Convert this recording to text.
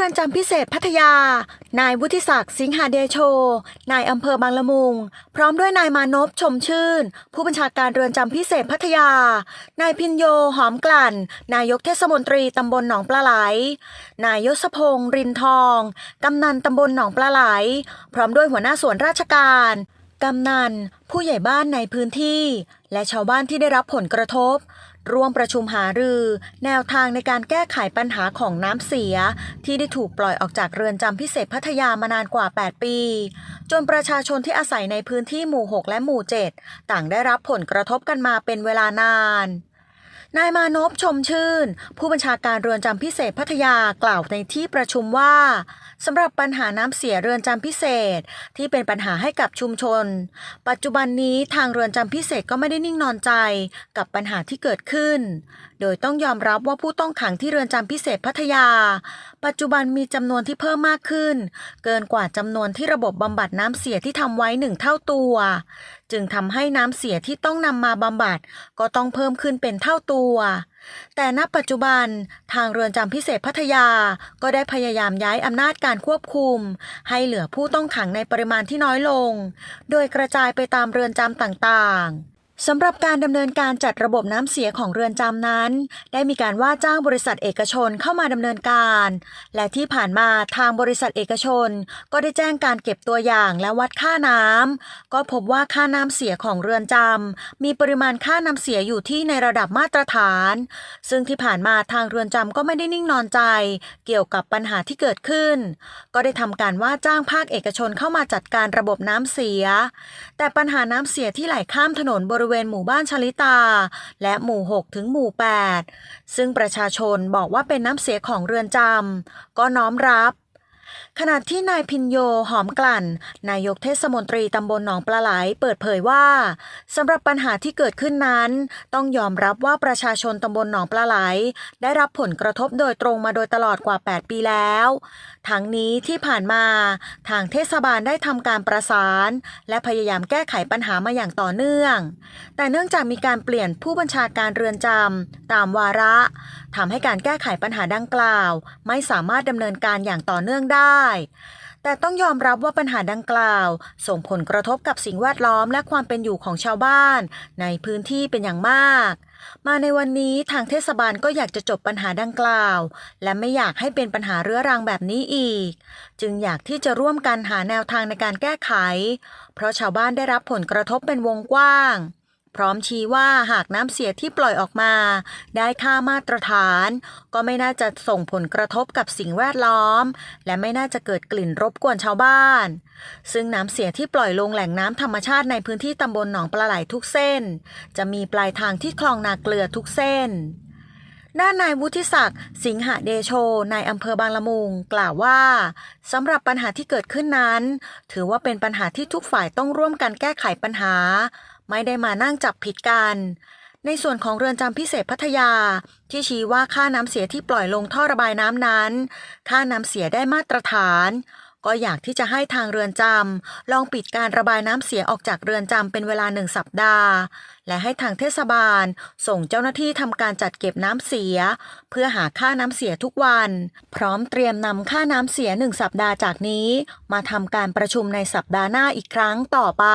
เรือนจำพิเศษพัทยา นายวุฒิศักดิ์สิงหาเดโช นายอำเภอบางละมุง พร้อมด้วยนายมานพชมชื่น ผู้บัญชาการเรือนจำพิเศษพัทยา นายพินโยหอมกลั่น นายกเทศมนตรีตำบลหนองปลาไหล นายยศพงศ์รินทอง กำนันตำบลหนองปลาไหล พร้อมด้วยหัวหน้าส่วนราชการ กำนัน ผู้ใหญ่บ้านในพื้นที่ และชาวบ้านที่ได้รับผลกระทบ ร่วมประชุมหารือ แนวทางในการแก้ไขปัญหาของน้ำเสีย ที่ได้ถูกปล่อยออกจากเรือนจำพิเศษพัทยามานานกว่า 8 ปี จนประชาชนที่อาศัยในพื้นที่หมู่ 6 และหมู่ 7 ต่างได้รับผลกระทบกันมาเป็นเวลานาน นายมานพชมชื่น ผู้บัญชาการเรือนจำพิเศษพัทยากล่าวในที่ประชุมว่าสำหรับปัญหาน้ำเสียเรือนจำพิเศษ ที่เป็นปัญหาให้กับชุมชน ปัจจุบันนี้ทางเรือนจำพิเศษก็ไม่ได้นิ่งนอนใจกับปัญหาที่เกิดขึ้น โดยต้องยอมรับว่าผู้ต้องขังที่เรือนจำพิเศษพัทยา ปัจจุบันมีจำนวนที่เพิ่มมากขึ้น เกินกว่าจำนวนที่ระบบบำบัดน้ำเสียที่ทำไว้หนึ่งเท่าตัว จึงทำให้น้ำเสียที่ต้องนำมาบำบัดก็ต้องเพิ่มขึ้นเป็นเท่าตัว แต่ณปัจจุบันทางเรือนจำพิเศษพัทยาก็ได้พยายามย้ายอำนาจการควบคุม ให้เหลือผู้ต้องขังในปริมาณที่น้อยลง โดยกระจายไปตามเรือนจำต่างๆ สำหรับการดำเนินการจัดระบบน้ำเสียของเรือนจำนั้น ได้มีการว่าจ้างบริษัทเอกชนเข้ามาดำเนินการ และที่ผ่านมาทางบริษัทเอกชน ก็ได้แจ้งการเก็บตัวอย่างและวัดค่าน้ำก็พบว่าค่าน้ำเสียของเรือนจำมีปริมาณค่าน้ำเสียอยู่ที่ในระดับมาตรฐาน ซึ่งที่ผ่านมาทางเรือนจำก็ไม่ได้นิ่งนอนใจ เกี่ยวกับปัญหาที่เกิดขึ้น ก็ได้ทำการว่าจ้างภาคเอกชนเข้ามาจัดการระบบน้ำเสีย แต่ปัญหาน้ำเสียที่ไหลข้ามถนนบริเวณหมู่บ้านชลิตา และหมู่ 6 ถึงหมู่ 8 ซึ่งประชาชนบอกว่าเป็นน้ำเสียของเรือนจำก็น้อมรับ ขณะที่นายพินโยหอมกลั่น นายกเทศมนตรีตำบลหนองปลาไหลเปิดเผยว่าสำหรับปัญหาที่เกิดขึ้นนั้น ต้องยอมรับว่าประชาชนตำบลหนองปลาไหล ได้รับผลกระทบโดยตรงมาโดยตลอดกว่า 8 ปีแล้ว ทั้งนี้ที่ผ่านมา ทางเทศบาลได้ทำการประสาน และพยายามแก้ไขปัญหามาอย่างต่อเนื่อง แต่เนื่องจากมีการเปลี่ยนผู้บัญชาการเรือนจำตามวาระทำให้การแก้ไขปัญหาดังกล่าว ไม่สามารถดำเนินการอย่างต่อเนื่องได้ได้ แต่ต้องยอมรับว่าปัญหาดังกล่าว ส่งผลกระทบกับสิ่งแวดล้อมและความเป็นอยู่ของชาวบ้าน ในพื้นที่เป็นอย่างมาก มาในวันนี้ทางเทศบาลก็อยากจะจบปัญหาดังกล่าว และไม่อยากให้เป็นปัญหาเรื้อรังแบบนี้อีก จึงอยากที่จะร่วมกันหาแนวทางในการแก้ไข เพราะชาวบ้านได้รับผลกระทบเป็นวงกว้าง พร้อมชี้ว่าหากน้ำเสียที่ปล่อยออกมา ได้ค่ามาตรฐาน ก็ไม่น่าจะส่งผลกระทบกับสิ่งแวดล้อม และไม่น่าจะเกิดกลิ่นรบกวนชาวบ้าน ซึ่งน้ำเสียที่ปล่อยลงแหล่งน้ำธรรมชาติในพื้นที่ตำบลหนองปลาไหลทุกเส้น จะมีปลายทางที่คลองนาเกลือทุกเส้น ด้านนายวุฒิศักดิ์สิงหเดโชนายอำเภอบางละมุง กล่าวว่าสำหรับปัญหาที่เกิดขึ้นนั้น ถือว่าเป็นปัญหาที่ทุกฝ่ายต้องร่วมกันแก้ไขปัญหา ไม่ได้มานั่งจับผิดกัน ในส่วนของเรือนจำพิเศษพัทยา ที่ชี้ว่าค่าน้ำเสียที่ปล่อยลงท่อระบายน้ำนั้น ค่าน้ำเสียได้มาตรฐาน ก็อยากที่จะให้ทางเรือนจำลองปิดการระบายน้ำเสียออกจากเรือนจำเป็นเวลาหนึ่งสัปดาห์ และให้ทางเทศบาล ส่งเจ้าหน้าที่ทำการจัดเก็บน้ำเสีย เพื่อหาค่าน้ำเสียทุกวัน พร้อมเตรียมนำค่าน้ำเสียหนึ่งสัปดาห์จากนี้ มาทำการประชุมในสัปดาห์หน้าอีกครั้งต่อไป